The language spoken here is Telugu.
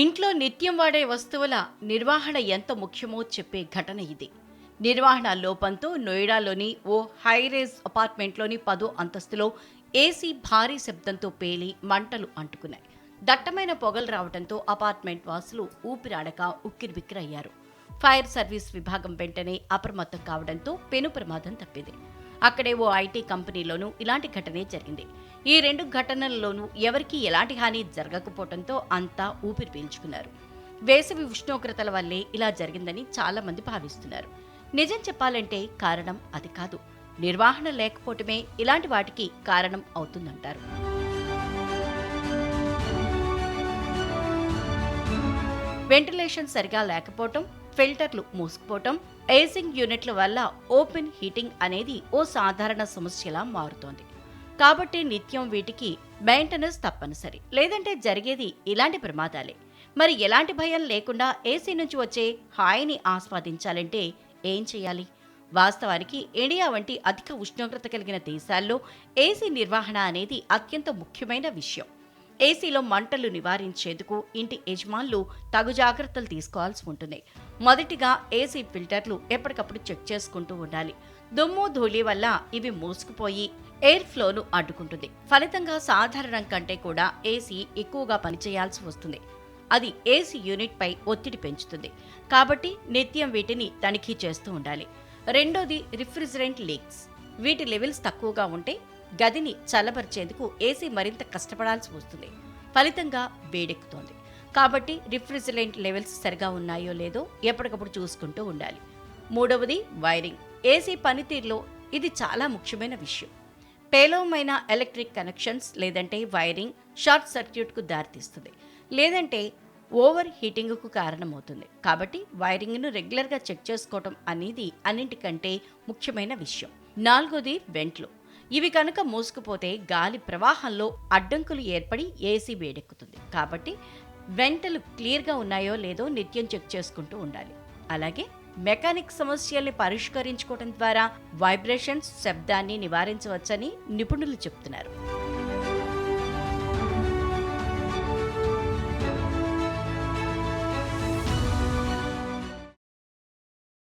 ఇంట్లో నిత్యం వాడే వస్తువుల నిర్వహణ ఎంత ముఖ్యమో చెప్పే ఘటన ఇది. నిర్వహణ లోపంతో నోయిడాలోని ఓ హైరేజ్ అపార్ట్మెంట్లోని పదో అంతస్తులో ఏసీ భారీ శబ్దంతో పేలి మంటలు అంటుకున్నాయి. దట్టమైన పొగలు రావడంతో అపార్ట్మెంట్ వాసులు ఊపిరాడక ఉక్కిరిబిక్కిరయ్యారు ఫైర్ సర్వీస్ విభాగం వెంటనే అప్రమత్తం కావడంతో పెను ప్రమాదం తప్పింది. అక్కడే ఓ ఐటీ కంపెనీలోనూ ఇలాంటి ఘటనే జరిగింది. ఈ రెండు ఘటనల్లోనూ ఎవరికీ ఎలాంటి హాని జరగకపోవడంతో అంతా ఊపిరి పీల్చుకున్నారు. వేసవి ఉష్ణోగ్రతల వల్లే ఇలా జరిగిందని చాలా మంది భావిస్తున్నారు. నిజం చెప్పాలంటే కారణం అది కాదు. నిర్వహణ లేకపోవటమే ఇలాంటి వాటికి కారణం అవుతుందంటారు. వెంటిలేషన్ సరిగా లేకపోవటం ఫిల్టర్లు మూసుకుపోవటం ఏసింగ్ యూనిట్ల వల్ల ఓపెన్ హీటింగ్ అనేది ఓ సాధారణ సమస్యలా మారుతోంది. కాబట్టి నిత్యం వీటికి మెయింటెనెన్స్ తప్పనిసరి. లేదంటే జరిగేది ఇలాంటి ప్రమాదాలే. మరి ఎలాంటి భయం లేకుండా ఏసీ నుంచి వచ్చే హాయిని ఆస్వాదించాలంటే ఏం చేయాలి? వాస్తవానికి ఇండియా వంటి అధిక ఉష్ణోగ్రత కలిగిన దేశాల్లో ఏసీ నిర్వహణ అనేది అత్యంత ముఖ్యమైన విషయం. ఏసీలో మంటలు నివారించేందుకు ఇంటి యజమానులు తగు జాగ్రత్తలు తీసుకోవాల్సి ఉంటుంది. మొదటిగా ఏసీ ఫిల్టర్లు ఎప్పటికప్పుడు చెక్ చేసుకుంటూ ఉండాలి. దుమ్ము ధూళి వల్ల ఇవి మూసుకుపోయి ఎయిర్ ఫ్లోను అడ్డుకుంటుంది. ఫలితంగా సాధారణం కంటే కూడా ఏసీ ఎక్కువగా పనిచేయాల్సి వస్తుంది. అది ఏసీ యూనిట్పై ఒత్తిడి పెంచుతుంది. కాబట్టి నిత్యం వీటిని తనిఖీ చేస్తూ ఉండాలి. రెండోది రిఫ్రిజరెంట్ లీక్స్. వీటి లెవెల్స్ తక్కువగా ఉంటే గదిని చల్లబరిచేందుకు ఏసీ మరింత కష్టపడాల్సి వస్తుంది. ఫలితంగా వేడెక్కుతోంది. కాబట్టి రిఫ్రిజిరెంట్ లెవెల్స్ సరిగా ఉన్నాయో లేదో ఎప్పటికప్పుడు చూసుకుంటూ ఉండాలి. మూడవది వైరింగ్. ఏసీ పనితీరులో ఇది చాలా ముఖ్యమైన విషయం. పేలవమైన ఎలక్ట్రిక్ కనెక్షన్స్ లేదంటే వైరింగ్ షార్ట్ సర్క్యూట్కు దారితీస్తుంది. లేదంటే ఓవర్ హీటింగ్కు కారణమవుతుంది. కాబట్టి వైరింగ్ను రెగ్యులర్గా చెక్ చేసుకోవటం అనేది అన్నింటికంటే ముఖ్యమైన విషయం. నాలుగోది వెంట్లు. ఇవి కనుక మూసుకుపోతే గాలి ప్రవాహంలో అడ్డంకులు ఏర్పడి ఏసీ వేడెక్కుతుంది. కాబట్టి వెంటలు క్లియర్గా ఉన్నాయో లేదో నిత్యం చెక్ చేసుకుంటూ ఉండాలి. అలాగే మెకానిక్ సమస్యల్ని పరిష్కరించుకోవడం ద్వారా వైబ్రేషన్స్ శబ్దాన్ని నివారించవచ్చని నిపుణులు చెప్తున్నారు.